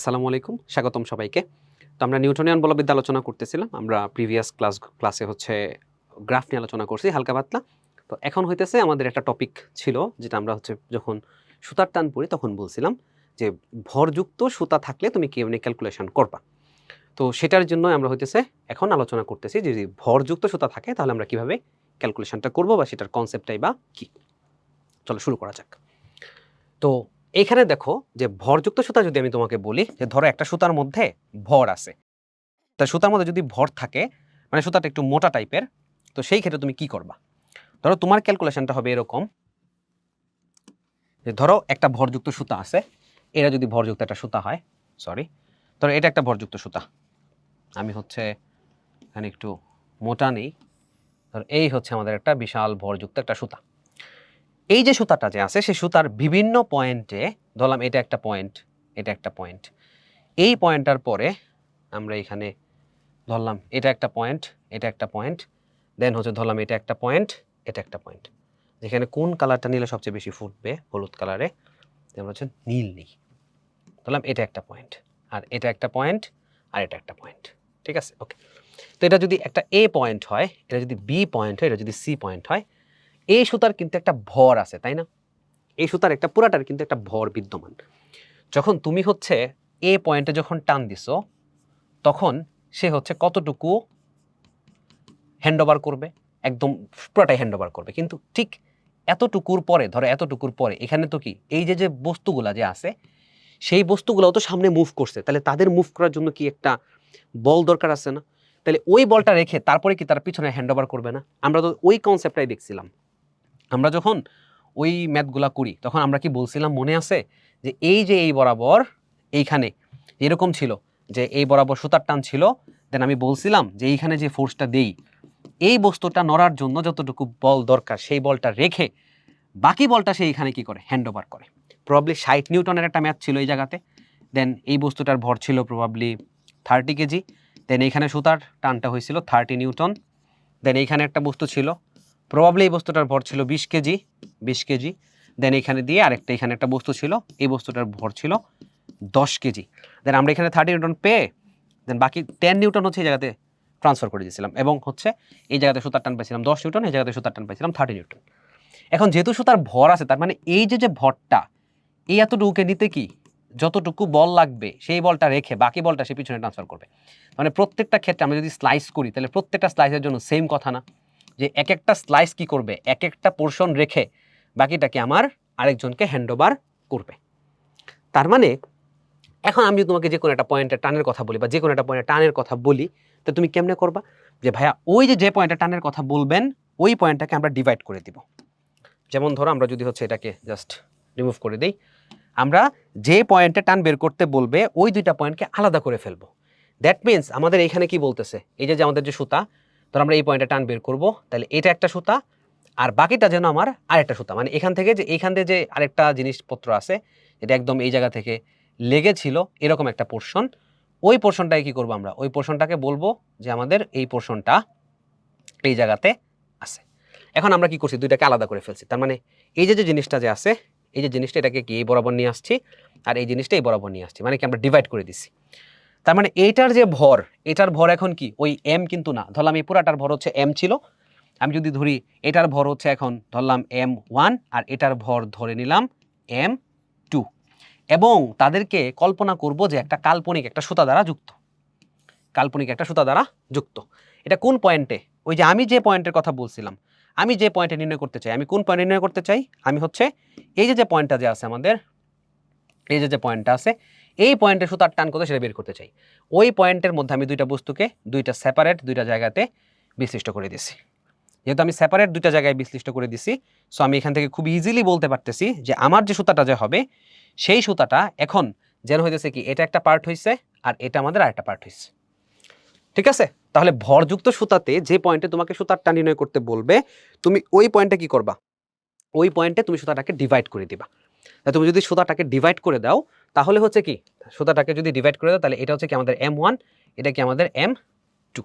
আসসালামু আলাইকুম, স্বাগতম সবাইকে। তো আমরা নিউটনিয়ান বলবিদ্যা আলোচনা করতেছিলাম, আমরা প্রিভিয়াস ক্লাস, ক্লাসে হচ্ছে গ্রাফ নিয়ে আলোচনা করছি, হালকা পাতলা। তো এখন হইতেছে আমাদের একটা টপিক ছিল, যেটা আমরা হচ্ছে যখন সুতার টান পড়ি তখন বলছিলাম যে ভরযুক্ত সুতা থাকলে তুমি কেমনি ক্যালকুলেশন করবা। তো সেটার জন্য আমরা হইতেছে এখন আলোচনা করতেছি যদি ভরযুক্ত সুতা থাকে তাহলে আমরা কীভাবে ক্যালকুলেশনটা করব বা সেটার কনসেপ্টটাই বা কি। চলো শুরু করা যাক। তো এইখানে দেখো যে ভরযুক্ত সুতা যদি আমি তোমাকে বলি, যে ধরো একটা সুতার মধ্যে ভর আছে। তা সুতার মধ্যে যদি ভর থাকে মানে সুতাটা একটু মোটা টাইপের, তো সেই ক্ষেত্রে তুমি কি করবা? ধরো তোমার ক্যালকুলেশনটা হবে এরকম, যে ধরো একটা ভরযুক্ত সুতা আছে, এটা যদি ভরযুক্ত একটা সুতা হয় সরি ধরো এটা একটা ভরযুক্ত সুতা। আমি হচ্ছে এখানে একটু মোটা নেই, ধরো এই হচ্ছে আমাদের একটা বিশাল ভরযুক্ত একটা সুতা। এই যে সুতাটা যে আছে সেই সুতার বিভিন্ন পয়েন্টে ধরলাম এটা একটা পয়েন্ট এটা একটা পয়েন্ট এই পয়েন্টটার পরে আমরা এখানে ধরলাম এটা একটা পয়েন্ট এটা একটা পয়েন্ট দেন হচ্ছে ধরলাম এটা একটা পয়েন্ট এটা একটা পয়েন্ট যেখানে কোন কালারটা নিলে সবচেয়ে বেশি ফুটবে? হলুদ কালারে যেমন হচ্ছে নীল নেই, ধরলাম এটা একটা পয়েন্ট আর এটা একটা পয়েন্ট আর এটা একটা পয়েন্ট ঠিক আছে? ওকে তো এটা যদি একটা এ পয়েন্ট হয়, এটা যদি বি পয়েন্ট হয়, এটা যদি সি পয়েন্ট হয় এই সুতার কিন্তু একটা ভর আছে, তাই না? এই সুতার একটা, পুরাটার কিন্তু একটা ভর বিদ্যমান। যখন তুমি হচ্ছে এ পয়েন্টে যখন টান দিছো, তখন সে হচ্ছে কতটুকু হ্যান্ডওভার করবে? একদম পুরাটাই হ্যান্ডওভার করবে। কিন্তু ঠিক এতটুকুর পরে, ধরো এতটুকুর পরে, এখানে তো কি? এই যে যে বস্তুগুলা যে আছে, সেই বস্তুগুলোও তো সামনে মুভ করছে। তাহলে তাদের মুভ করার জন্য কি একটা বল দরকার আছে না? তাহলে ওই বলটা রেখে তারপরে কি তার পিছনে হ্যান্ডওভার করবে না? আমরা তো ওই কনসেপ্টটাই দেখছিলাম। আমরা যখন ওই ম্যাথগুলা করি, তখন আমরা কি বলছিলাম, মনে আছে? যে এই যে এই বরাবর এইখানে এরকম ছিল, যে এই বরাবর সুতার টান ছিল দেন আমি বলছিলাম যে এইখানে যে ফোর্সটা দেই, এই বস্তুটা নড়ার জন্য যতটুকু বল দরকার, সেই বলটা রেখে বাকি বলটা সে এইখানে কি করে? হ্যান্ড ওভার করে। প্রবাবলি ষাট নিউটনের একটা ম্যাথ ছিল এই জায়গাতে। দেন এই বস্তুটার ভর ছিল প্রবাবলি থার্টি কেজি। দেন এইখানে সুতার টানটা হয়েছিল থার্টি নিউটন। দেন এইখানে একটা বস্তু ছিল প্রবাবলি এই বস্তুটার ভর ছিল বিশ কেজি বিশ কেজি। দেন এখানে দিয়ে আরেকটা, এখানে একটা বস্তু ছিল, এই বস্তুটার ভর ছিল দশ কেজি। দেন আমরা এখানে থার্টি নিউটন পেয়ে দেন বাকি টেন নিউটন হচ্ছে এই জায়গাতে ট্রান্সফার করে দিয়েছিলাম। এবং হচ্ছে এই জায়গাতে সুতার টান পাইছিলাম দশ নিউটন এই জায়গাতে সুতার টান পাইছিলাম থার্টি নিউটন এখন যেহেতু সুতার ভর আছে, তার মানে এই যে যে ভরটা, এই এতটুকুকে নিতে কি? যতটুকু বল লাগবে, সেই বলটা রেখে বাকি বলটা সে পিছনে ট্রান্সফার করবে। মানে প্রত্যেকটা ক্ষেত্রে আমরা যদি স্লাইস করি, তাহলে প্রত্যেকটা স্লাইসের জন্য সেম কথা না। যে এক একটা স্লাইস কি করবে? এক একটা পোর্শন রেখে বাকিটাকে আমার আরেকজনকে হ্যান্ডওভার করবে। তার মানে এখন আমি তোমাকে যে কোনো একটা পয়েন্টে টানের কথা বলি বা যে কোনো একটা পয়েন্টে টানের কথা বলি, তো তুমি কেমনে করবা? যে ভাইয়া, ওই যে যে পয়েন্টে টানের কথা বলবেন, ওই পয়েন্টটাকে আমরা ডিভাইড করে দিব। যেমন ধরো, আমরা যদি হচ্ছে এটাকে জাস্ট রিমুভ করে দিই, আমরা যে পয়েন্টে টান বের করতে বলবে, ওই দুইটা পয়েন্টকে আলাদা করে ফেলব। দ্যাট মিন্স আমাদের এখানে কি বলতেছে? এই যে আমাদের যে সুতা ধর আমরা এই পয়েন্টে টান বের করব, তাহলে এটা একটা সুতা আর বাকিটা যেন আমার আরেকটা সুতা। মানে এখান থেকে যে, এইখান থেকে যে আরেকটা জিনিসপত্র আছে এটা একদম এই জায়গা থেকে লেগেছিল, এরকম একটা পোর্শন ওই পোর্শনটাকে কি করব আমরা? ওই পোর্শনটাকে বলব যে আমাদের এই পোর্শনটা এই জায়গাতে আছে। এখন আমরা কি করছি? দুইটাকে আলাদা করে ফেলছি। তার মানে এই যে যে জিনিসটা যে আছে, এই যে জিনিসটা এটাকে কি এই বরাবর নিয়ে আসছি, আর এই জিনিসটা এই বরাবর নিয়ে আসছি। মানে কি আমরা ডিভাইড করে দিছি। তার মানে এইটার যে ভর, এটার ভর এখন কি? ওই এম কিন্তু না। ধরলাম এই পুরাটার ভর হচ্ছে এম ছিল। আমি যদি ধরি, এটার ভর হচ্ছে এখন ধরলাম এম ওয়ান আর এটার ভর ধরে নিলাম এম টু এবং তাদেরকে কল্পনা করব যে একটা কাল্পনিক, একটা সুতা দ্বারা যুক্ত। কাল্পনিক একটা সুতা দ্বারা যুক্ত। এটা কোন পয়েন্টে ওই যে আমি যে পয়েন্টের কথা বলছিলাম, আমি যে পয়েন্টে নির্ণয় করতে চাই, আমি কোন পয়েন্টে নির্ণয় করতে চাই? আমি হচ্ছে এই যে যে পয়েন্টটা যে আছে আমাদের, এই যে যে পয়েন্টটা আছে এই পয়েন্টে সুতার টান কত সেটা বের করতে চাই। ওই পয়েন্টের মধ্যে আমি দুইটা বস্তুকে, দুইটা সেপারেট দুইটা জায়গাতে বিশ্লিষ্ট করে দিছি। যেহেতু আমি সেপারেট দুইটা জায়গায় বিশ্লিষ্ট করে দিছি সো আমি এখান থেকে খুব ইজিলি বলতে পারতেছি যে আমার যে সুতাটা যে হবে, সেই সুতাটা এখন যেন হইতেছে কি, এটা একটা পার্ট হয়েছে আর এটা আমাদের আরেকটা পার্ট হয়েছে ঠিক আছে? তাহলে ভরযুক্ত সুতাতে যে পয়েন্টে তোমাকে সুতার টান নির্ণয় করতে বলবে, তুমি ওই পয়েন্টে কি করবা? ওই পয়েন্টে তুমি সুতাটাকে ডিভাইড করে দিবা। তুমি যদি সুতাটাকে ডিভাইড করে দাও তাহলে হচ্ছে কি, সুতাটাকে যদি ডিভাইড করে দাও, তাহলে এটা হচ্ছে কি আমাদের এম ওয়ান এটা কি আমাদের এম টু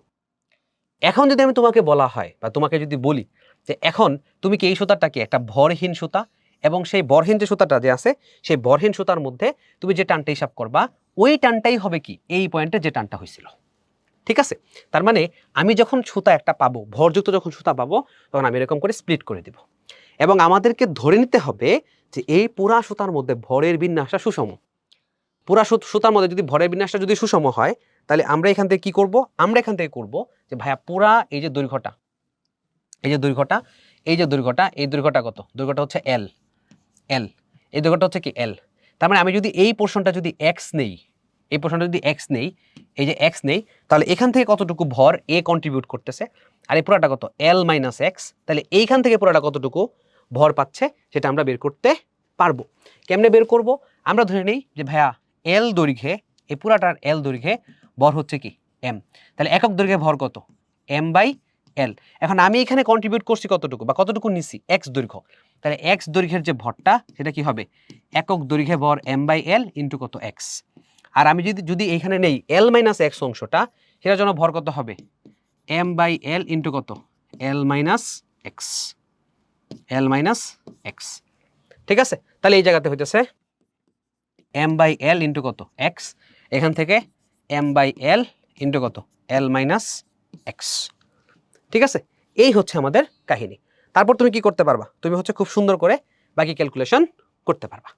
এখন যদি আমি তোমাকে বলা হয় বা তোমাকে যদি বলি যে এখন তুমি কি এই সুতাটাকে একটা ভরহীন সুতা? এবং সেই বরহীন যে সুতাটা যে আছে, সেই বরহীন সুতার মধ্যে তুমি যে টানটা হিসাব করবা, ওই টানটাই হবে কি, এই পয়েন্টে যে টানটা হয়েছিল। ঠিক আছে? তার মানে আমি যখন সুতা একটা পাবো, ভরযুক্ত যখন সুতা পাবো, তখন আমি এরকম করে স্প্লিট করে দিব। এবং আমাদেরকে ধরে নিতে হবে যে এই পুরা সুতার মধ্যে ভরের বিন্যাসটা সুষম। পুরা সুতার মধ্যে যদি ভরের বিন্যাসটা যদি সুষম হয়, তাহলে আমরা এখান থেকে কি করব? আমরা এখান থেকে করব যে, ভাইয়া, পুরা এই যে দৈর্ঘ্যটা, এই যে দৈর্ঘ্যটা, এই যে দৈর্ঘ্যটা, এই দৈর্ঘ্যটা কত? দৈর্ঘ্যটা হচ্ছে এল এল এই দৈর্ঘ্যটা হচ্ছে কি এল তার মানে আমি যদি এই পোর্শনটা যদি এক্স নেই, এই পোর্শনটা যদি এক্স নেই, এই যে এক্স নেই, তাহলে এখান থেকে কতটুকু ভর এ কন্ট্রিবিউট করতেছে? আর এই পুরাটা কত? এল মাইনাস এক্স তাহলে এইখান থেকে পুরাটা কতটুকু ভর পাচ্ছে, সেটা আমরা বের করতে পারব। কেমনে বের করব? আমরা ধরে নিই যে, ভাইয়া এল দৈর্ঘ্যে, এই পুরাটার এল দৈর্ঘ্যে ভর হচ্ছে কি? এম তাহলে একক দৈর্ঘ্যে ভর কত? এম বাই এল এখন আমি এখানে কন্ট্রিবিউট করছি কতটুকু বা কতটুকু নিছি? এক্স দৈর্ঘ্য। তাহলে এক্স দৈর্ঘ্যের যে ভরটা, সেটা কি হবে? একক দৈর্ঘ্যে ভর এম বাই এল ইন্টু কত এক্স আর আমি যদি যদি এইখানে নেই এল মাইনাস এক্স অংশটা, সেটার জন্য ভর কত হবে? এম বাই এল ইন্টু কত? L minus X L minus X ঠিক আছে? তাহলে এই জায়গাতে হইতেছে এম বাই এল ইন্টু কত? এক্স এখান থেকে এম বাই এল ইন্টু কত? এল মাইনাস এক্স ঠিক আছে? এই হচ্ছে আমাদের কাহিনী। তারপর তুমি কি করতে পারবা? তুমি হচ্ছে খুব সুন্দর করে বাকি ক্যালকুলেশন করতে পারবা।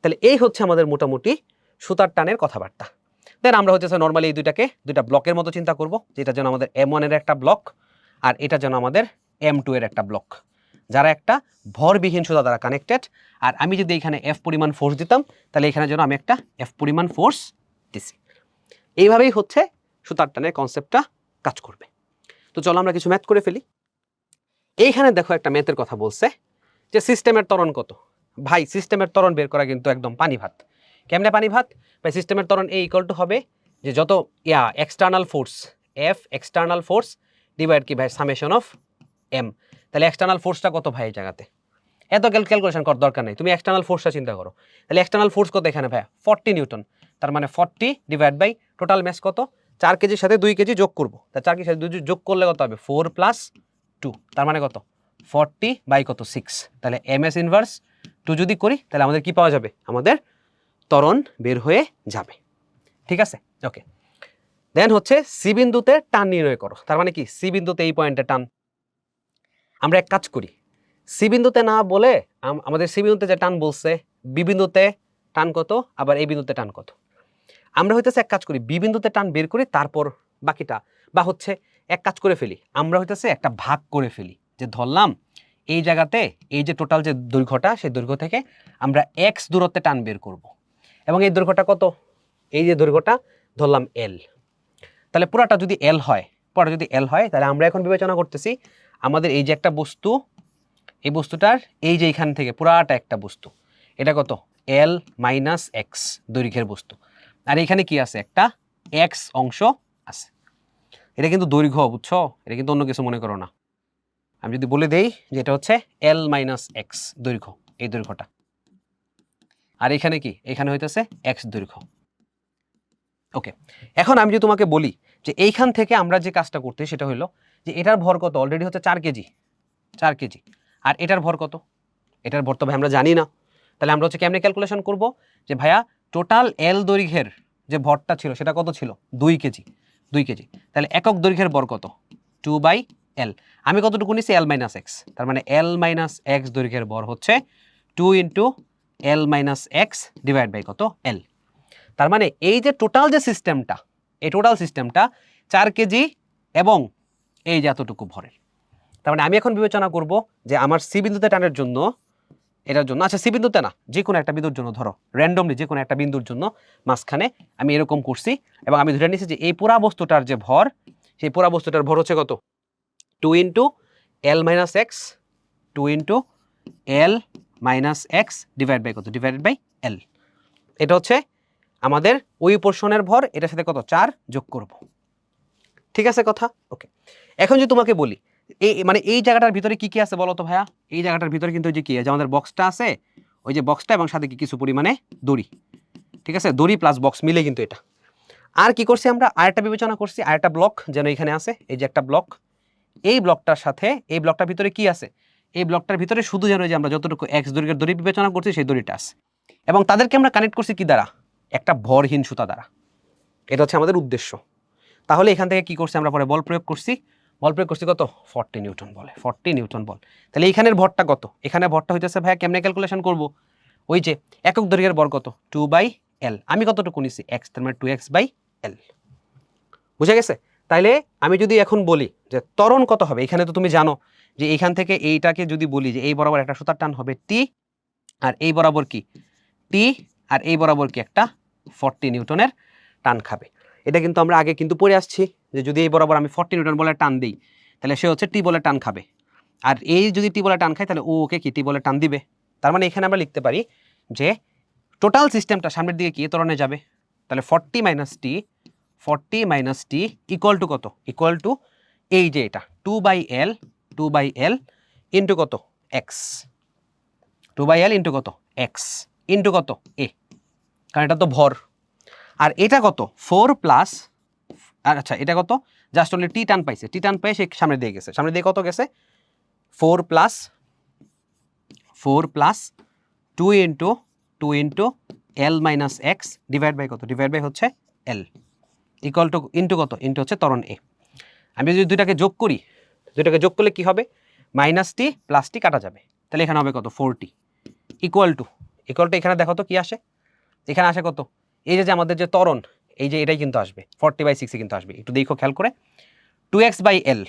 তাহলে এই হচ্ছে আমাদের মোটামুটি সুতার টানের কথাবার্তা। দেন আমরা হচ্ছে নর্মালি এই দুইটাকে দুইটা ব্লকের মতো চিন্তা করব, যেটা যেন আমাদের এম ওয়ানের একটা ব্লক আর এটা যেন আমাদের এম টু এর একটা ব্লক যারা একটা ভরবিহীন সুতা দ্বারা কানেক্টেড আর আমি যদি এখানে এফ পরিমাণ ফোর্স দিতাম, তাহলে এখানে যেন আমি একটা এফ পরিমাণ ফোর্স দিছি। এইভাবেই হচ্ছে সুতার টানের কনসেপ্টটা কাজ করবে। তো চলো আমরা কিছু ম্যাথ করে ফেলি। এইখানে দেখো একটা ম্যাথের কথা বলছে, যে সিস্টেমের ত্বরণ কত? ভাই সিস্টেমের ত্বরণ বের করা কিন্তু একদম পানি ভাত। কেমনে পানি ভাত? ভাই সিস্টেমের ত্বরণ এ ইকুয়াল টু হবে যে যত, yeah external force F external force divide কি ভাই সামেশন অফ এম তাহলে এক্সটার্নাল ফোর্সটা কত ভাই এই জায়গাতে? এত ক্যালকুলেশন করার দরকার নেই। তুমি এক্সটার্নাল ফোর্সটা চিন্তা করো। তাহলে এক্সটার্নাল ফোর্স কত এখানে ভাই ফর্টি নিউটন তার মানে forty divide by total mass কত? চার কেজির সাথে দুই কেজি যোগ করব। তা চার কেজির সাথে দুই যোগ করলে কত হবে? ফোর প্লাস টু তার মানে কত? ফর্টি বাই কত? সিক্স তাহলে এম এস ইনভার্স টু যদি করি, তাহলে আমাদের কি পাওয়া যাবে? আমাদের ত্বরণ বের হয়ে যাবে। ঠিক আছে? ওকে দেন হচ্ছে সি বিন্দুতে টান নির্ণয় করো। তার মানে কি? সি বিন্দুতে এই পয়েন্টে টান। আমরা এক কাজ করি। সি বিন্দুতে না বলে আমাদের সি বিন্দুতে যে টান বলছে, বি বিন্দুতে টান কত, আবার এই বিন্দুতে টান কত। আমরা হইতেছে এক কাজ করি, বি বিন্দুতে টান বের করি, তারপর বাকিটা, বা হচ্ছে এক কাজ করে ফেলি। আমরা হইতেছে একটা ভাগ করে ফেলি, যে ধরলাম এই জায়গাতে এই যে টোটাল যে দৈর্ঘ্যটা, সেই দৈর্ঘ্য থেকে আমরা এক্স দূরত্বে টান বের করব। এবং এই দৈর্ঘ্যটা কত? এই যে দৈর্ঘ্যটা, ধরলাম এল তাহলে পুরাটা যদি এল হয়, পুরাটা যদি এল হয়, তাহলে আমরা এখন বিবেচনা করতেছি আমাদের এই যে একটা বস্তু, এই বস্তুটার এই যে এইখান থেকে পুরাটা একটা বস্তু, এটা কত? এল মাইনাস এক্স দৈর্ঘ্যের বস্তু। আর এখানে কি আছে? একটা এক্স অংশ আছে। এটা কিন্তু দৈর্ঘ্য, বুঝছ? এটা কিন্তু অন্য কিছু মনে করো না। আমি যদি বলে দেই যে এটা হচ্ছে এল মাইনাস এক্স দৈর্ঘ্য, এই দৈর্ঘ্যটা। আর এখানে কি? এখানে হইতেছে এক্স দৈর্ঘ্য। ওকে এখন আমি যদি তোমাকে বলি যে এইখান থেকে আমরা যে কাজটা করতে, সেটা হলো যে এটার ভর কত? অলরেডি হচ্ছে চার কেজি। চার কেজি। আর এটার ভর কত? এটার ভর তো ভাই আমরা জানি না। তাহলে আমরা হচ্ছে কেমনে ক্যালকুলেশন করব? যে ভাইয়া টোটাল এল দৈর্ঘ্যের যে ভরটা ছিল, সেটা কত ছিল? দুই কেজি। দুই কেজি। তাহলে একক দৈর্ঘ্যের ভর কত? টু বাই এল আমি কতটুকু নিছি? এল মাইনাস এক্স তার মানে এল মাইনাস এক্স দৈর্ঘ্যের ভর হচ্ছে two into L minus X divide by কত? এল তার মানে এই যে টোটাল যে সিস্টেমটা এই টোটাল সিস্টেমটা চার কেজি এবং এই যে এতটুকু ভরের। তার মানে আমি এখন বিবেচনা করব যে আমার সি বিন্দুতে টানের জন্য এটার জন্য আচ্ছা সি বিন্দুতে না, যে কোনো একটা বিন্দুর জন্য, ধরো র্যান্ডমলি যে কোনো একটা বিন্দুর জন্য মাঝখানে আমি এরকম করছি এবং আমি ধরে নিয়েছি যে এই পুরা বস্তুটার যে ভর, সেই পুরা বস্তুটার ভর হচ্ছে কত? Two into L minus X, two into L minus X divide by কত? Divided by L. এটা হচ্ছে আমাদের ওই পোর্শনের ভর, এটার সাথে কত? চার যোগ করব। ঠিক আছে কথা? ওকে। এখন যদি তোমাকে বলি, এই মানে এই জায়গাটার ভিতরে কি কি আছে বলো তো ভাইয়া? এই জায়গাটার ভিতরে কিন্তু ওই যে কি আছে? আমাদের বক্সটা আছে, ওই যে বক্সটা এবং সাথে কি কিছু পরিমাণে দড়ি, ঠিক আছে? দড়ি প্লাস বক্স মিলে কিন্তু এটা। আর কি করছি আমরা? আরেকটা বিবেচনা করছি, আরেকটা ব্লক যেন এখানে আছে, এই যে একটা ব্লক এই ব্লকটার সাথে, এই ব্লকটার ভিতরে কি আছে? এই ব্লকটার ভিতরে শুধু যেন যে আমরা যতটুকু এক্স দৈর্ঘ্যের দড়ি বিবেচনা করছি, সেই দড়িটা আছে। এবং তাদেরকে আমরা কানেক্ট করছি কি দ্বারা? একটা ভরহীন সুতা দ্বারা। এটা হচ্ছে আমাদের উদ্দেশ্য। তাহলে এখান থেকে কি করছি আমরা? পরে বল প্রয়োগ করছি। বল প্রয়োগ করছি কত? ফর্টি নিউটন বলে ফর্টি নিউটন বল। তাহলে এইখানের ভরটা কত? এখানে ভরটা হইতেছে ভাইয়া কেমনে ক্যালকুলেশন করব? ওই যে একক দৈর্ঘ্যের বর কত? টু বাই এল আমি কতটুকু নিছি? এক্স তার মানে টু এক্স বাই এল বুঝে গেছে? তাইলে আমি যদি এখন বলি যে ত্বরণ কত হবে, এখানে তো তুমি জানো যে এইখান থেকে এইটাকে যদি বলি যে এই বরাবর একটা সুতার টান হবে টি আর এই বরাবর কি? টি আর এই বরাবর কি একটা ফর্টি নিউটনের টান খাবে। এটা কিন্তু আমরা আগে কিন্তু পড়ে আসছি যে যদি এই বরাবর আমি ফর্টি নিউটন বলে টান দিই, তাহলে সে হচ্ছে টি বলে টান খাবে। আর এই যদি টি বলে টান খায়, তাহলে ও ওকে কি টি বলে টান দিবে? তার মানে এখানে আমরা লিখতে পারি যে টোটাল সিস্টেমটা সামনের দিকে কি এ ত্বরণে যাবে? তাহলে forty minus T forty minus T equal to কত? ইকুয়াল টু এই যে এটা two by L two by L into কত? X two by L into কত? এক্স ইন্টু কত? এ কারণ এটা তো ভর। আর এটা কত? ফোর প্লাস আর আচ্ছা এটা কত? জাস্ট অনলি টি টান পাইছে। টি টান পেয়ে সে সামনে দিয়ে গেছে। সামনে দিয়ে কত গেছে? Four plus four plus two into two into L minus X divide by কত? ডিভাইড বাই হচ্ছে এল ইকুয়াল টু ইন্টু কত? ইন্টু হচ্ছে তরণ এ আমি যদি দুইটাকে যোগ করি, দুইটাকে যোগ করলে কি হবে? মাইনাস টি প্লাস টি কাটা যাবে। তাহলে এখানে হবে কত? Four T equal to equal to এখানে দেখো তো কী আসে? এখানে আসে কত? এই যে আমাদের যে ত্বরণ, এই যে এটাই কিন্তু আসবে। ফর্টি বাই সিক্সে কিন্তু আসবে। একটু দেখো খেয়াল করে। টু এক্স বাই এল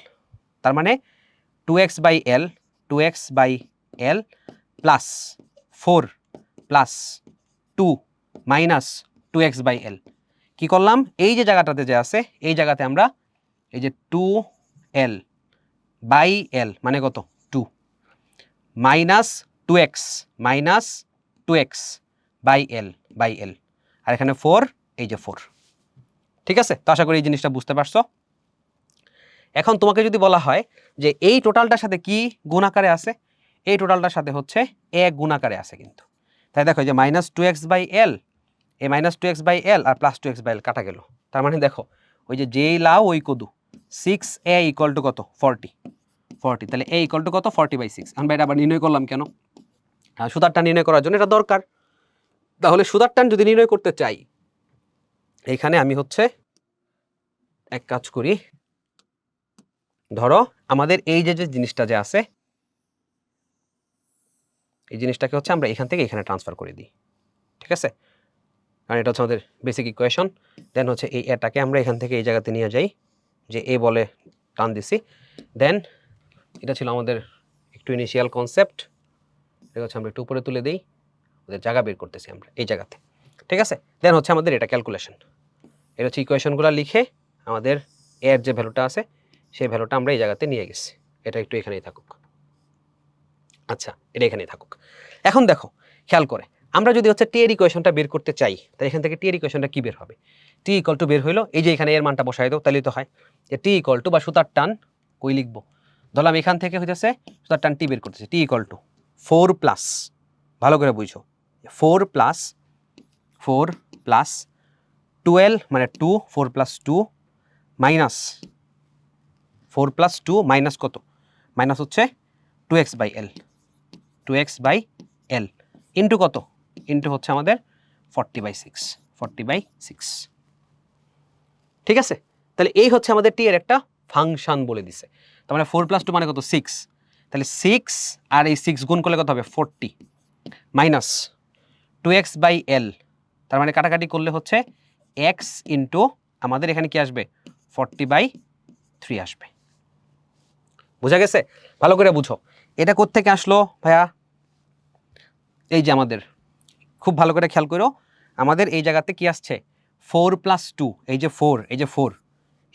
তার মানে two X by L two X by L plus four plus two minus two X by L কী করলাম? এই যে জায়গাটাতে যে আছে, এই জায়গাতে আমরা এই যে টু এল বাই এল মানে কত? Two minus two X minus two X by L by L আর এখানে ফোর এই যে ফোর ঠিক আছে? তো আশা করি এই জিনিসটা বুঝতে পারছ। এখন তোমাকে যদি বলা হয় যে এই টোটালটার সাথে কি গুণ আকারে আছে? এই টোটালটার সাথে হচ্ছে এ গুণ আকারে আছে কিন্তু। তাই দেখো যে minus two X by L A minus two X by L R plus two X by L কাটা গেল। তার মানে দেখো, ওই যে যেই লাও ওই কদু। সিক্স এ ইকুয়াল টু কত? ফর্টি ফর্টি তাহলে এ ইকুয়াল টু কত? ফর্টি বাই সিক্স আমরা এটা আবার নির্ণয় করলাম কেন? সুতারটা নির্ণয় করার জন্য এটা দরকার। তাহলে সুতার টান যদি নির্ণয় করতে চাই এইখানে আমি হচ্ছে এক কাজ করি। ধরো, আমাদের এই যে যে জিনিসটা যে আছে, এই জিনিসটাকে হচ্ছে আমরা এখান থেকে এখানে ট্রান্সফার করে দিই। ঠিক আছে? কারণ এটা হচ্ছে আমাদের বেসিক ইকুয়েশন দেন হচ্ছে এই এটাকে আমরা এখান থেকে এই জায়গাতে নিয়ে যাই, যে এ বলে টান দিছি। দেন এটা ছিল আমাদের একটু ইনিশিয়াল কনসেপ্ট এটা হচ্ছে আমরা একটু উপরে তুলে দিই। ওদের জায়গা বের করতেছি আমরা, এই জায়গাতে। ঠিক আছে? দেন হচ্ছে আমাদের এটা ক্যালকুলেশন এটা হচ্ছে ইকুয়েশনগুলো লিখে আমাদের এর যে ভ্যালুটা আছে, সেই ভ্যালুটা আমরা এই জায়গাতে নিয়ে গেছি। এটা একটু এখানেই থাকুক। আচ্ছা এটা এখানেই থাকুক। এখন দেখো, খেয়াল করে, আমরা যদি হচ্ছে টি ইকুয়েশনটা বের করতে চাই, তাহলে এখান থেকে টি ইকুয়েশনটা কি বের হবে? টি ইকল টু বের হইল, এই যে এখানে এর মানটা বসাই দাও, তাহলে তো হয়। যে টি ইকল টু বা সুতার টান, কই লিখব? ধরলাম এখান থেকে হইতেছে, সুতার টান টি বের করতেছে T equal to four plus ভালো করে বুঝো। Four plus four plus twelve মানে two four plus two minus four plus two minus কত? মাইনাস হচ্ছে two X by L two X by L into কত? ইন্টু হচ্ছে আমাদের forty by six forty by six ঠিক আছে? তাহলে এই হচ্ছে আমাদের টি এর একটা ফাংশন বলে দিছে। তার মানে ফোর প্লাস টু মানে কত? সিক্স তাহলে সিক্স আর এই সিক্স গুণ করলে কত হবে? Forty minus two X by L তার মানে কাটাকাটি করলে হচ্ছে এক্স ইন্টু আমাদের এখানে কি আসবে? ফর্টি বাই থ্রি আসবে। বোঝা গেছে? ভালো করে বুঝো। এটা কোত্থেকে আসলো ভাইয়া? এই যে আমাদের। খুব ভালো করে খেয়াল করো। আমাদের এই জায়গাতে কি আসছে? ফোর প্লাস টু এই যে ফোর এই যে ফোর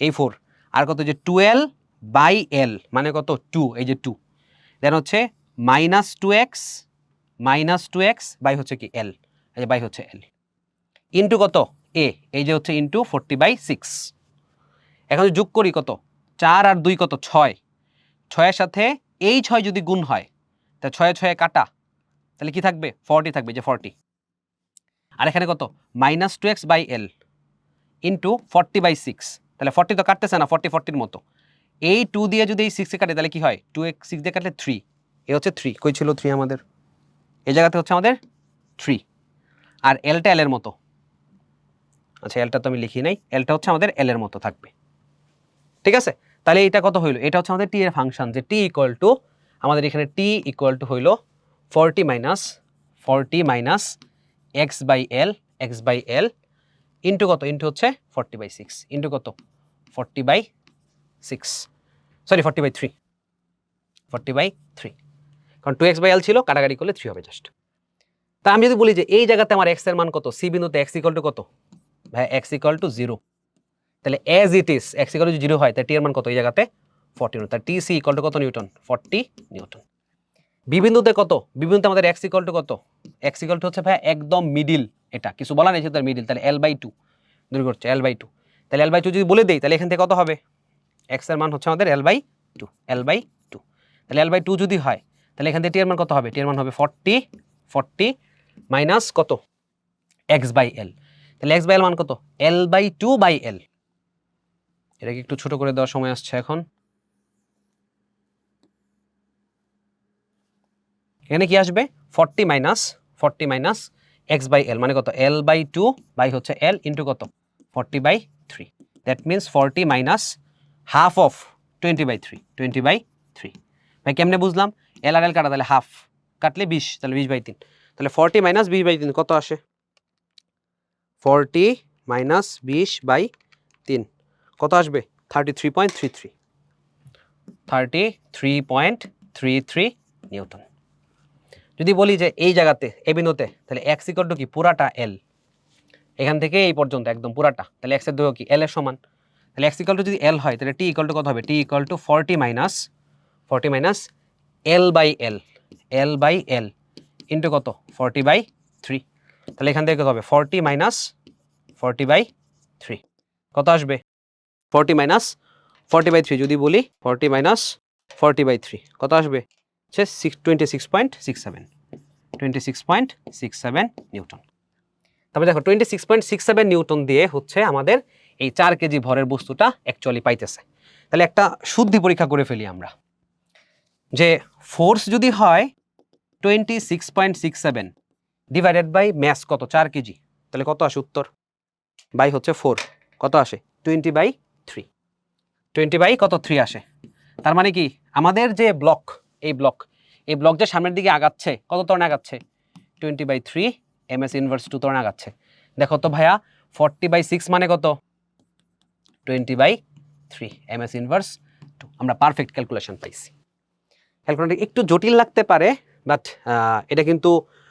এই ফোর আর কত যে টুয়েলভ বাই এল মানে কত? টু এই যে টু দেন হচ্ছে minus two X minus two X by হচ্ছে কি এল, এই যে বাই হচ্ছে এল। ইন্টু কত? এ, এই যে হচ্ছে ইন্টু ফোরটি বাই সিক্স। এখন যোগ করি কত? চার আর দুই কত? ছয়। ছয়ের সাথে এই ছয় যদি গুণ হয়, তা ছয়ে ছয়ে কাটা। তাহলে কি থাকবে? ফর্টি থাকবে যে ফর্টি। আর এখানে কত? Minus two X by L into forty by six. তাহলে ফর্টি তো কাটতেছে না, ফর্টি ফর্টির মতো। এই টু দিয়ে যদি এই সিক্সে কাটে, তাহলে কি হয়? টু এক্স, সিক্স দিয়ে কাটলে থ্রি। এ হচ্ছে থ্রি। কই ছিল থ্রি আমাদের? এই জায়গাতে হচ্ছে আমাদের থ্রি আর এলটা এলের মতো। আচ্ছা এলটা তো আমি লিখি নাই। এলটা হচ্ছে আমাদের এল এর মতো থাকবে। ঠিক আছে? তাহলে এটা কত হইল? এটা হচ্ছে আমাদের টি এর ফাংশন যে টি ইকুয়াল টু আমাদের এখানে টি ইকুয়াল টু হইল forty minus forty minus X by L X by L into কত? ইন্টু হচ্ছে ফর্টি বাই সিক্স ইন্টু কত? Forty by six sorry forty by three forty by three কারণ two X by L ছিল কাটাকাটি করলে three হবে just তা আমি যদি বলি যে এই জায়গাতে আমার এক্সের মান কত? সি বিন্দুতে এক্স ইকুয়াল টু কত? ভাই এক্স ইকুয়াল টু জিরো তাহলে as it is X equal to zero হয় তাই টি এর মান কত এই জায়গাতে? ফর্টি নিউটন তাই টি সি ইকুয়াল টু কত নিউটন ফর্টি নিউটন বিবিন্দুতে কত? বিবিন্দুতে আমাদের এক্স ইকুয়াল টু কত? এক্স ইকুয়াল টু হচ্ছে ভাই একদম মিডিল এটা। কিছু বলা নেই তার মিডিল তাহলে এল বাই টু দূর করছে এল বাই টু তাহলে এল বাই টু যদি বলে দিই, তাহলে এখান থেকে কত হবে? এক্সের মান হচ্ছে আমাদের L by two L by two তাহলে এল বাই টু যদি হয় তাহলে এখান থেকে টি এর মান কত হবে? টি এর মান হবে ফর্টি ফর্টি মাইনাস কত? এক্স বাই এল তাহলে এক্স বাই এল মান কত? L by two by L এটাকে একটু ছোট করে দেওয়ার সময় আসছে এখন। এখানে কি আসবে? Forty minus forty minus X by L মানে কত? এল বাই টু বাই হচ্ছে এল ইন্টু কত? Forty by three that means forty minus half of twenty by three twenty by three ভাই, কেমনে বুঝলাম? এল আর এল কাটা, তাহলে হাফ। কাটলে বিশ, তাহলে বিশ বাই তিন। তাহলে ফর্টি মাইনাস বিশ বাই তিন, কত আসে? ফর্টি মাইনাস বিশ বাই তিন। কত আসবে? Thirty three point three three. Thirty three point three three newton. যদি বলি যে এই জায়গাতে এ বিন্দুতে, তাহলে এক্স ইকল টু কি? পুরাটা এল এখান থেকে এই পর্যন্ত, একদম পুরাটা। তাহলে এক্সের দৈর্ঘ্য কি? এল এর সমান। তাহলে এক্স ইকল টু যদি এল হয়, তাহলে টি ইকল টু কত হবে? T equal to forty minus forty minus L by L L by L into কত? ফর্টি বাই থ্রি তাহলে এখান থেকে কত হবে? Forty minus forty by three কত আসবে? Forty minus forty by three যদি বলি forty minus forty by three কত আসবে? সে six twenty six point six seven twenty six point six seven newton. তবে দেখো twenty six point six seven newton দিয়ে হচ্ছে আমাদের এই চার কেজি ভরের বস্তুটা অ্যাকচুয়ালি পাইতেছে। তাহলে একটা শুদ্ধি পরীক্ষা করে ফেলি আমরা। যে ফোর্স যদি হয় twenty six point six seven divided by mass কত? চার কেজি। তাহলে কত আসে উত্তর? বাই হচ্ছে ফোর কত আসে? Twenty by three twenty by কত? থ্রি আসে। তার মানে কি? আমাদের যে ব্লক এই ব্লক এই ব্লক যে সামনের দিকে আগাচ্ছে, কত তরণে আগাচ্ছে? Twenty by three M S inverse two তরণে আগাচ্ছে। দেখো তো ভাইয়া ফর্টি বাই সিক্স মানে কত? Twenty by three M S inverse two আমরা পারফেক্ট ক্যালকুলেশন পাইছি। ক্যালকুলেশন একটু জটিল লাগতে পারে বাট এটা কিন্তু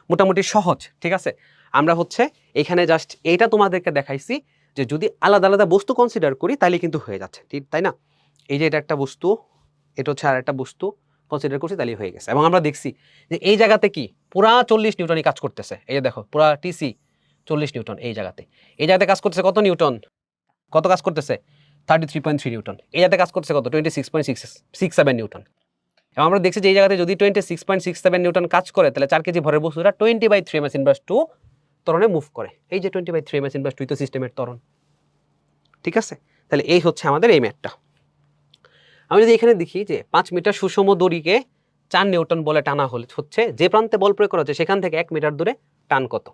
মোটামুটি সহজ, ঠিক আছে? আমরা হচ্ছে এখানে জাস্ট এইটা তোমাদেরকে দেখাইছি যে যদি আলাদা আলাদা বস্তু কনসিডার করি তাহলে কিন্তু হয়ে যাচ্ছে, ঠিক, তাই না? এই যে এটা একটা বস্তু, এটা হচ্ছে আর একটা বস্তু কনসিডার করছি তাহলে হয়ে গেছে। এবং আমরা দেখছি যে এই জায়গাতে কি? পুরা চল্লিশ নিউটনই কাজ করতেছে। এই যে দেখো, পুরা টিসি চল্লিশ নিউটন এই জায়গাতে। এই জায়গাতে কাজ করতেছে কত নিউটন? কত কাজ করতেছে? Thirty three point three newton. এই জায়গাতে কাজ করতেছে কত? Twenty six point six six seven newton. এবং আমরা দেখছি যে এই জায়গাতে যদি twenty six point six seven newton কাজ করে, তাহলে চার কেজি ভরের বস্তুটা twenty by three M S inverse two ত্বরণে move করে। এই যে twenty by three M S inverse two তো সিস্টেমের ত্বরণ। ঠিক আছে? তাহলে এই হচ্ছে আমাদের এই ম্যাটটা আমি যদি এখানে দেখি যে পাঁচ মিটার সুষম দড়িকে চার নিউটন বলে টানা হলে হচ্ছে, যে প্রান্তে বল প্রয়োগ করা হচ্ছে, সেখান থেকে এক মিটার দূরে টান কত?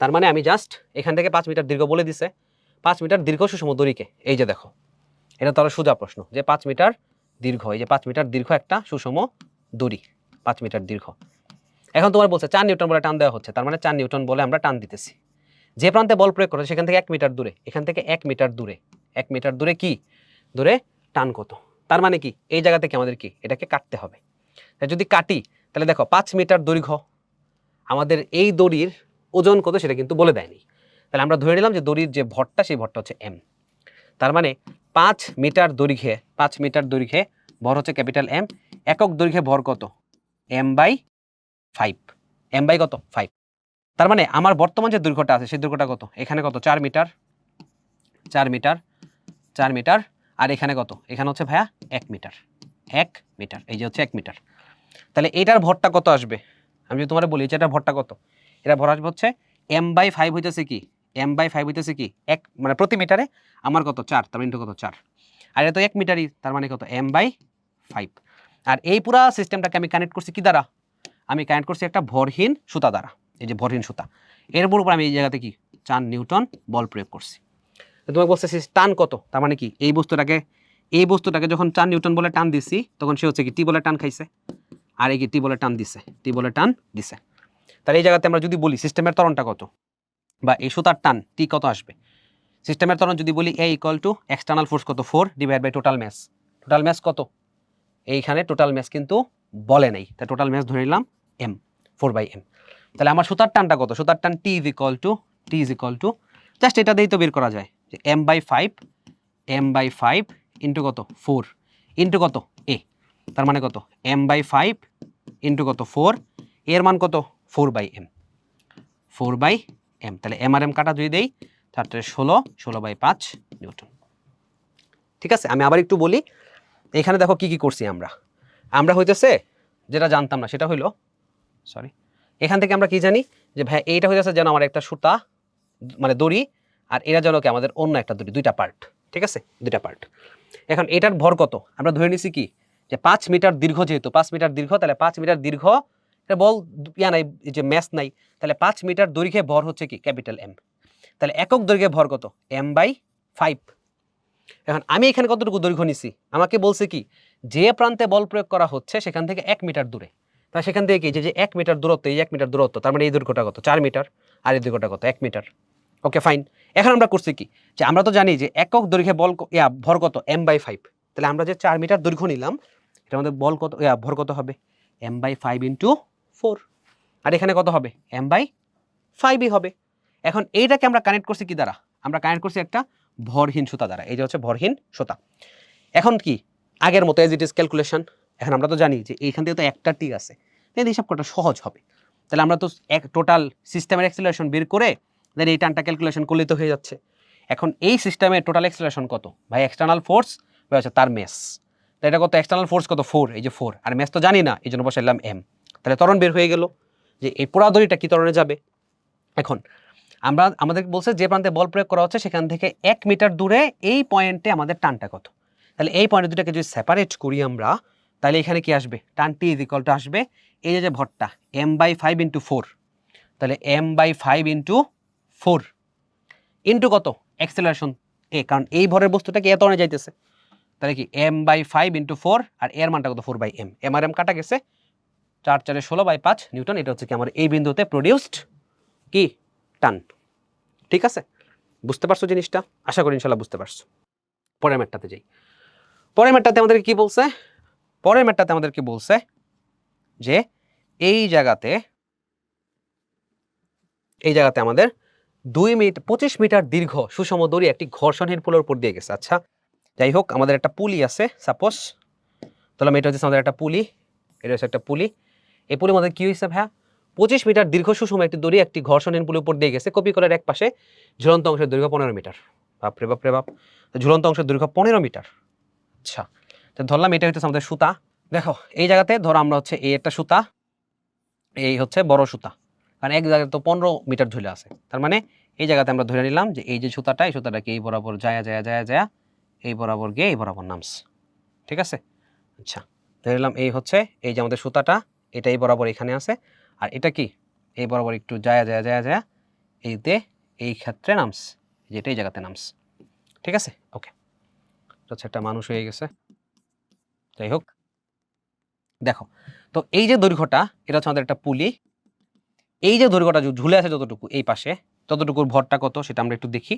তার মানে আমি জাস্ট এখান থেকে পাঁচ মিটার দীর্ঘ বলে দিছে। পাঁচ মিটার দীর্ঘ সুষম দড়িকে। এই যে দেখো, এটা তো আরও সোজা প্রশ্ন, যে পাঁচ মিটার দীর্ঘ, এই যে পাঁচ মিটার দীর্ঘ একটা সুষম দড়ি, পাঁচ মিটার দীর্ঘ। এখন তোমার বলছে চার নিউটন বলে টান দেওয়া হচ্ছে, তার মানে চার নিউটন বলে আমরা টান দিতেছি। যে প্রান্তে বল প্রয়োগ করা, সেখান থেকে এক মিটার দূরে, এখান থেকে এক মিটার দূরে, এক মিটার দূরে কি? দূরে টান কত। তার মানে কি? এই জায়গা থেকে আমাদের কি? এটাকে কাটতে হবে। যদি কাটি, তাহলে দেখো পাঁচ মিটার দৈর্ঘ্য, আমাদের এই দড়ির ওজন কত সেটা কিন্তু বলে দেয়নি। তাহলে আমরা ধরে নিলাম যে দড়ির যে ভরটা, সেই ভরটা হচ্ছে এম তার মানে পাঁচ মিটার দৈর্ঘ্যে, পাঁচ মিটার দৈর্ঘ্যে ভর হচ্ছে ক্যাপিটাল এম। একক দৈর্ঘ্যে ভর কত? M by five. M by কত? ফাইভ। তার মানে আমার বর্তমান যে দৈর্ঘ্যটা আছে, সেই দৈর্ঘ্যটা কত? এখানে কত? চার মিটার। চার মিটার। চার মিটার। আর এখানে কত? এখানে হচ্ছে ভাইয়া এক মিটার। এক মিটার। এই যে হচ্ছে এক মিটার। তাহলে এটার ভরটা কত আসবে? আমি যদি তোমার বলি, যে এটার ভরটা কত? এটা ভর আসবে হচ্ছে এম বাই ফাইভ হইতেছে কি? এম বাই ফাইভ হইতেছে কি? এক মানে প্রতি মিটারে আমার কত? চার, তার মানে কত? চার। আর এটা তো এক মিটারই তার মানে কত? এম বাই ফাইভ আর এই পুরা সিস্টেমটাকে আমি কানেক্ট করছি কি দ্বারা? আমি কানেক্ট করছি একটা ভরহীন সুতা দ্বারা, এই যে ভরহীন সুতা। এর উপর আমি এই জায়গাতে কি? চার নিউটন বল প্রয়োগ করছি। তোমাকে বলছে টান কত? তার মানে কি? এই বস্তুটাকে এই বস্তুটাকে যখন চার নিউটন বলে টান দিছি, তখন সে হচ্ছে কি? টি বলে টান খাইছে। আর এই কি টি বলে টান দিছে, টি বলে টান দিছে। তাহলে এই জায়গাতে আমরা যদি বলি সিস্টেমের ত্বরণটা কত? বা এই সুতার টান টি কত আসবে? সিস্টেমের ত্বরণ যদি বলি A equal to external force কত? Four divide by total mass total mass কত? এইখানে টোটাল ম্যাস কিন্তু বলে নেই। তাই টোটাল ম্যাস ধরে নিলাম এম ফোর বাই এম তাহলে আমার সুতার টানটা কত? সুতার টান T is equal to T is equal to just এটা দিয়েই তো বের করা যায় যে M by five M by five into কত? ফোর ইন্টু কত? এ তার মানে কত? এম বাই ফাইভ ইন্টু কত? ফোর এর মান কত? Four by M four by M তাহলে এম আর এম কাটা যদি দেই চারটে ষোলো ষোলো বাই পাঁচ নিউটন। ঠিক আছে? আমি আবার একটু বলি, এখানে দেখো কি কি করছি আমরা। আমরা হইতেছে, যেটা জানতাম না, সেটা হইল সরি এখান থেকে আমরা কি জানি, যে ভাই, এইটা হইতেছে যেন আমার একটা সুতা মানে দড়ি, আর এরা যেন কি আমাদের অন্য একটা দড়ি, দুইটা পার্ট ঠিক আছে? দুইটা পার্ট এখন এটার ভর কত? আমরা ধরে নিছি কি, যে পাঁচ মিটার দীর্ঘ যেহেতু, পাঁচ মিটার দীর্ঘ, তাহলে পাঁচ মিটার দীর্ঘ এটা বল, ইয়া নাই যে ম্যাস নাই, তাহলে পাঁচ মিটার দৈর্ঘ্যে ভর হচ্ছে কি? ক্যাপিটাল এম তাহলে একক দৈর্ঘ্যে ভর কত? এম বাই ফাইভ এখন আমি এখানে কতটুকু দৈর্ঘ্য নিছি? আমাকে বলছে কি, যে প্রান্তে বল প্রয়োগ করা হচ্ছে সেখান থেকে এক মিটার দূরে। তা সেখান থেকে কি? যে এক মিটার দূরত্ব, এই এক মিটার দূরত্ব, তার মানে এই দৈর্ঘ্যটা কত? চার মিটার, আর এই দৈর্ঘ্যটা কত? এক মিটার। ওকে ফাইন এখন আমরা করছি কি? যে, আমরা তো জানি যে একক দৈর্ঘ্যে বল ইয়া, ভর কত? এম বাই ফাইভ তাহলে আমরা যে চার মিটার দৈর্ঘ্য নিলাম এটা আমাদের বল কত, ইয়া, ভর কত হবে? M by five into four. আর এখানে কত হবে? এম বাই ফাইভই হবে। এখন এইটাকে আমরা কানেক্ট করছি কি দ্বারা? আমরা কানেক্ট করছি একটা ভরহীন সুতা দ্বারা। এই যে হচ্ছে ভরহীন সুতা। এখন কি? আগের মতো এজ ইট ইজ ক্যালকুলেশন এখন আমরা তো জানি যে এইখান থেকে তো একটা টি আছে। তাহলে হিসাব করাটা সহজ হবে। তাহলে আমরা তো এক টোটাল সিস্টেমের অ্যাক্সিলারেশন বের করে দেন এই টানটা ক্যালকুলেশন করলে তো হয়ে যাচ্ছে। এখন এই সিস্টেমের টোটাল অ্যাক্সিলারেশন কত? ভাই এক্সটার্নাল ফোর্স বা হচ্ছে তার মেস তো এটা কত? এক্সটার্নাল ফোর্স কত? ফোর এই যে ফোর আর মেস তো জানি না এই জন্য বসে বসাইলাম এম তাহলে তরণ বের হয়ে গেল যে এই পোড়া দড়িটা কী ত্বরণে যাবে? এখন, আমরা আমাদের বলছে যে প্রান্তে বল প্রয়োগ করা হচ্ছে সেখান থেকে এক মিটার দূরে এই পয়েন্টে আমাদের টানটা কত? তাহলে এই পয়েন্ট দুটাকে যদি সেপারেট করি আমরা, তাহলে এখানে কি আসবে? টান টি ইজ ইকাল টু আসবে। এই যে ভরটা M by five into four তাহলে M by five into four into কত? অ্যাক্সেলারেশন এ কারণ এই ভরের বস্তুটাকে এত অনে যাইতেছে? তাহলে কি M by five into four আর এর মানটা কত? ফোর বাই এম এম আর এম কাটা গেছে চার চারে ষোলো বাই পাঁচ নিউটন, এটা হচ্ছে কি আমার এই বিন্দুতে প্রডিউসড কি? টান ঠিক আছে? বুঝতে পারছ জিনিসটা? আশা করি ইনশাল্লাহ বুঝতে পারছ। পরের ম্যাটটাতে যাই। পরের ম্যাটটাতে আমাদের কি বলছে? পরের ম্যাটটাতে আমাদের কি বলছে? যে এই জায়গাতে এই জায়গাতে আমাদের দুই মিনিট, পঁচিশ মিটার দীর্ঘ সুষম দড়ি একটি ঘর্ষণহীন পুলের উপর দিয়ে গেছে। আচ্ছা যাই হোক, আমাদের একটা পুলি আছে সাপোজ তাহলে এটা হচ্ছে আমাদের একটা পুলি, এটা হচ্ছে একটা পুলি। এই পুলির মধ্যে কি হয়েছে ভাইয়া? পঁচিশ মিটার দীর্ঘ সুষম একটি দড়ি একটি ঘর্ষণহীন পুলের উপর দিয়ে গেছে। কপি করার এক পাশে ঝুলন্ত অংশের দৈর্ঘ্য পনেরো মিটার। বাপরে বাপরে, বাপ। ঝুলন্ত অংশের দৈর্ঘ্য পনেরো মিটার। আচ্ছা তো ধরলাম এটা হচ্ছে আমাদের সুতা। দেখো, এই জায়গাতে ধরো আমরা হচ্ছে এই একটা সুতা, এই হচ্ছে বড় সুতা। কারণ এক জায়গায় তো পনেরো মিটার ঝুলে আছে। তার মানে এই জায়গাতে আমরা ধরে নিলাম যে এই যে সুতাটা, এই সুতাটাকে এই বরাবর যায় যায় যায় যায়, এই বরাবর গিয়ে এই বরাবর নামস ঠিক আছে? আচ্ছা ধরে নিলাম এই হচ্ছে এই যে আমাদের সুতাটা এটা এই বরাবর এখানে আছে। আর এটা কি? এই বরাবর একটু যায় যায় যায় যায়। এইতে এই ক্ষেত্রে নামস। যেটা এই জায়গাতে নামস। ঠিক আছে? ওকে। হচ্ছে একটা মানুষ হয়ে গেছে। যাই হোক। দেখো, তো এই যে দৈর্ঘ্যটা, এটা হচ্ছে আমাদের একটা পুলি। এই যে দৈর্ঘ্যটা ঝুলে আছে যতটুকু এই পাশে, ততটুকুর ভরটা কত সেটা আমরা একটু দেখি।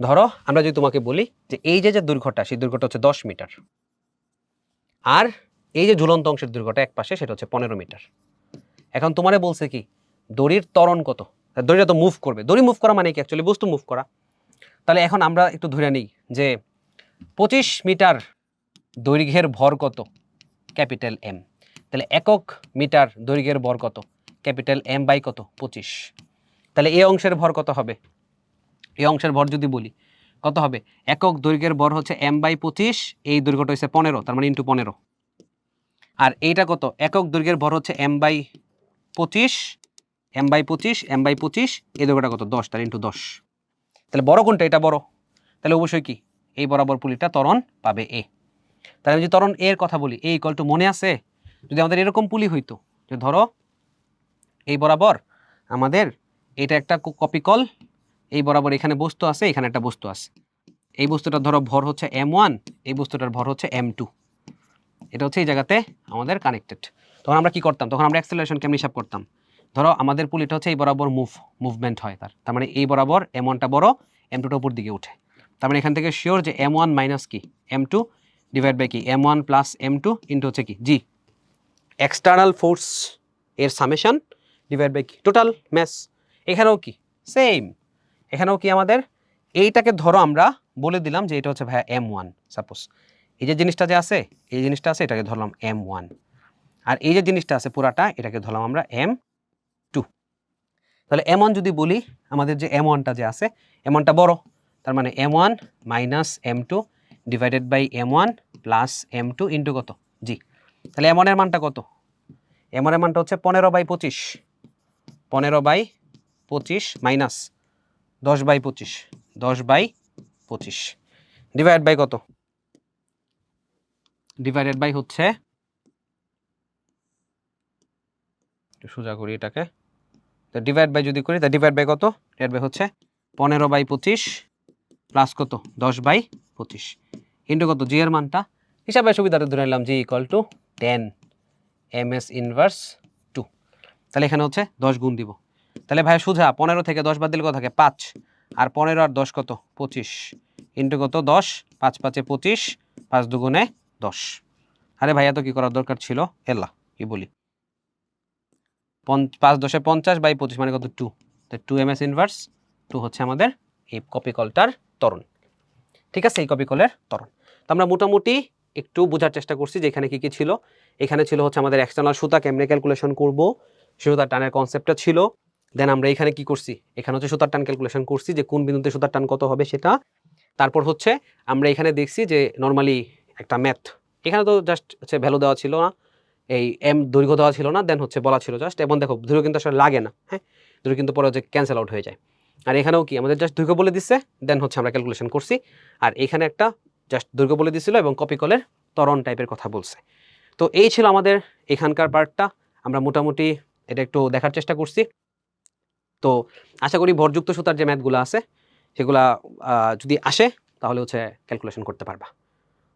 ধরো, আমরা যদি তোমাকে বলি যে এই যে যে দৈর্ঘ্যটা, সেই দৈর্ঘ্যটা হচ্ছে দশ মিটার। আর এই যে ঝুলন্ত অংশের দৈর্ঘ্যটা এক পাশে, সেটা হচ্ছে পনেরো মিটার। এখন তোমারে বলছে কি, দড়ির ত্বরণ কত? দড়িটা তো মুভ করবে। দড়ি মুভ করা মানে কি অ্যাকচুয়ালি বস্তু মুভ করা। তাহলে এখন আমরা একটু ধরে নিই যে পঁচিশ মিটার দৈর্ঘ্যের ভর কত? ক্যাপিটাল এম তাহলে একক মিটার দৈর্ঘ্যের ভর কত? ক্যাপিটাল এম বাই কত? পঁচিশ। তাহলে এই অংশের ভর কত হবে? এই অংশের ভর যদি বলি, কত হবে? একক দৈর্ঘ্যের ভর হচ্ছে এম বাই পঁচিশ, এই দৈর্ঘ্যটা হচ্ছে পনেরো, তার মানে ইন্টু পনেরো। আর এইটা কত? একক দৈর্ঘ্যের ভর হচ্ছে এম বাই পঁচিশ এম বাই পঁচিশ এম বাই পঁচিশ, এই দৈর্ঘ্যটা কত? দশ, তাহলে ইন্টু দশ। তাহলে বড় কোনটা? এটা বড়। তাহলে অবশ্যই কি? এই বরাবর পুলিটা ত্বরণ পাবে এ। তাহলে আমি যদি ত্বরণ এর কথা বলি এই ইকল মনে আছে? যদি আমাদের এরকম পুলি হইতো, যে ধরো, এই বরাবর আমাদের এটা একটা কপি কল এই বরাবর এখানে বস্তু আছে, এখানে একটা বস্তু আছে। এই বস্তুটার ধরো ভর হচ্ছে এম ওয়ান এই বস্তুটার ভর হচ্ছে এম টু এটা হচ্ছে এই জায়গাতে আমাদের কানেক্টেড তখন আমরা কি করতাম? তখন আমরা অ্যাক্সেলারেশন কেমন হিসাব করতাম? ধরো আমাদের পুলিটা হচ্ছে এই বরাবর মুভ মুভমেন্ট হয় তার। তার মানে এই বরাবর এম ওয়ানটা বড় এম টুটা উপর দিকে উঠে। তার মানে এখান থেকে শিওর যে এম ওয়ান মাইনাস কি? এম টু ডিভাইড বাই কি? M one plus M two into হচ্ছে কি? জি এক্সটার্নাল ফোর্স এর সামেশন ডিভাইড বাই কি? টোটাল ম্যাস এখানেও কি? সেম এখানেও কি আমাদের? এইটাকে ধরো আমরা বলে দিলাম যে এটা হচ্ছে ভাইয়া এম ওয়ান সাপোজ এই যে জিনিসটা যে আছে, এই জিনিসটা আছে, এটাকে ধরলাম এম ওয়ান আর এই যে জিনিসটা আছে পুরাটা, এটাকে ধরলাম আমরা এম টু তাহলে এম ওয়ান যদি বলি, আমাদের যে এম ওয়ানটা যে আছে এম ওয়ানটা বড়, তার মানে M one minus M two divided by M one plus M two into কত? জি তাহলে এম ওয়ানের মানটা কত? এম ওয়ানের মানটা হচ্ছে পনেরো বাই পঁচিশ। পনেরো বাই পঁচিশ মাইনাস দশ বাই পঁচিশ। দশ বাই পঁচিশ। ডিভাইড বাই কত? ডিভাইডেড বাই হচ্ছে সোজা করি এটাকে। তো ডিভাইড বাই যদি করি, তা ডিভাইড বাই কত? ডিভাইড বাই হচ্ছে পনেরো বাই পঁচিশ প্লাস কত? দশ বাই পঁচিশ। ইন্টু কত? জি এর মানটা? হিসাবে সুবিধাটা ধরে নিলাম G equal to ten M S inverse two তাহলে এখানে হচ্ছে দশ গুণ দিব। তাহলে ভাই সুঝা পনেরো থেকে দশ বাদ দিলে কত থাকে? পাঁচ। আর পনেরো আর দশ কত? পঁচিশ। ইন্টু কত? দশ, পাঁচ পাঁচে পঁচিশ, পাঁচ দুগুণে দশ। আরে ভাইয়া তো কি করার দরকার ছিল? এলা কি বলি? পাঁচ দশে পঞ্চাশ বাই পঁচিশ মানে কত? টু তো two M S inverse two হচ্ছে আমাদের এই কপি কলটার ত্বরণ। ঠিক আছে, এই কপি কলের ত্বরণ। তো আমরা মোটামুটি একটু বোঝার চেষ্টা করছি যে এখানে কী কী ছিল। এখানে ছিল হচ্ছে আমাদের এক্সটার্নাল সুতা, কেমনে ক্যালকুলেশন করব, সুতার টানের কনসেপ্টটা ছিল। দেন আমরা এখানে কি করছি? এখানে হচ্ছে সুতার টান ক্যালকুলেশন করছি যে কোন বিন্দুতে সুতার টান কত হবে সেটা। তারপর হচ্ছে আমরা এখানে দেখছি যে নর্মালি একটা ম্যাথ এখানে তো জাস্ট হচ্ছে ভ্যালু দেওয়া ছিল না, এই এম দৈর্ঘ্য দেওয়া ছিল না দেন হচ্ছে বলা ছিল জাস্ট এবং দেখো দৈর্ঘ্য কিন্তু আসলে লাগে না হ্যাঁ? দৈর্ঘ্য কিন্তু পরে হচ্ছে ক্যান্সেল আউট হয়ে যায়। আর এখানেও কি, আমাদের জাস্ট দৈর্ঘ্য বলে দিচ্ছে দেন হচ্ছে আমরা ক্যালকুলেশন করছি। আর এখানে একটা জাস্ট দৈর্ঘ্য বলে দিছিল এবং কপি কলের ত্বরণ টাইপের কথা বলছে। তো এই ছিল আমাদের এখানকার পার্টটা আমরা মোটামুটি এটা একটু দেখার চেষ্টা করছি। তো আশা করি ভরযুক্ত সুতার যে ম্যাথগুলো আছে, সেগুলা যদি আসে, তাহলে হচ্ছে ক্যালকুলেশন করতে পারবা।